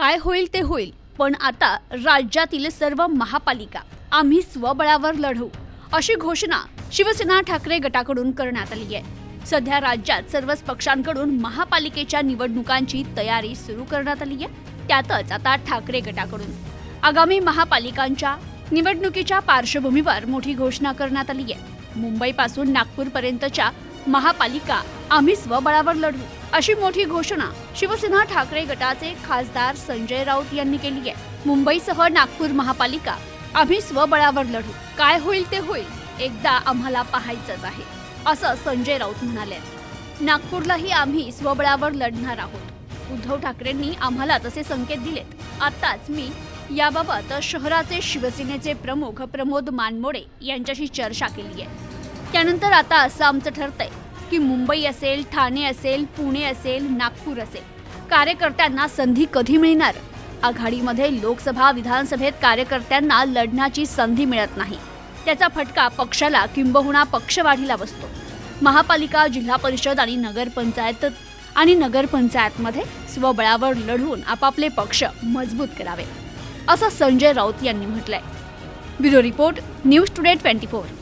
काय होईल ते होईल. पण आता राज्यातील सर्व महापालिका आम्ही स्वबळावर लढू अशी घोषणा शिवसेना ठाकरे गटाकडून करण्यात आली आहे. सध्या राज्यात सर्वच पक्षांकडून महापालिकेच्या निवडणुकांची तयारी सुरू करण्यात आली आहे. त्यातच आता ठाकरे गटाकडून. आगामी महापालिकांच्या निवडणुकीच्या पार्श्वभूमीवर मोठी घोषणा करण्यात आली आहे. मुंबईपासून नागपूरपर्यंतच्या महापालिका आम्ही स्वबळावर लढू अशी मोठी घोषणा शिवसेना ठाकरे गटाचे खासदार संजय राऊत यांनी केली आहे. मुंबईसह नागपूर महापालिका आम्ही स्वबळावर लढू. काय होईल ते होईल एकदा आम्हाला पाहायचंच आहे असं संजय राऊत म्हणाले. नागपूरलाही आम्ही स्वबळावर लढणार आहोत. उद्धव ठाकरेंनी आम्हाला तसे संकेत दिलेत. आताच मी याबाबत शहराचे शिवसेनेचे प्रमुख प्रमोद मानमोडे यांच्याशी चर्चा केली आहे. त्यानंतर आता असं आमचं ठरतंय. की मुंबई असेल ठाणे असेल पुणे असेल नागपूर असेल. कार्यकर्त्यांना संधी कधी मिळणार? आघाडीमध्ये लोकसभा विधानसभेत कार्यकर्त्यांना लढण्याची संधी मिळत नाही. त्याचा फटका पक्षाला किंबहुना पक्षवाढीला बसतो. महापालिका जिल्हा परिषद आणि नगरपंचायत आणि नगरपंचायतमध्ये स्वबळावर लढून आपापले पक्ष मजबूत करावे. असं संजय राऊत यांनी म्हटलंय. Bureau report news today twenty four.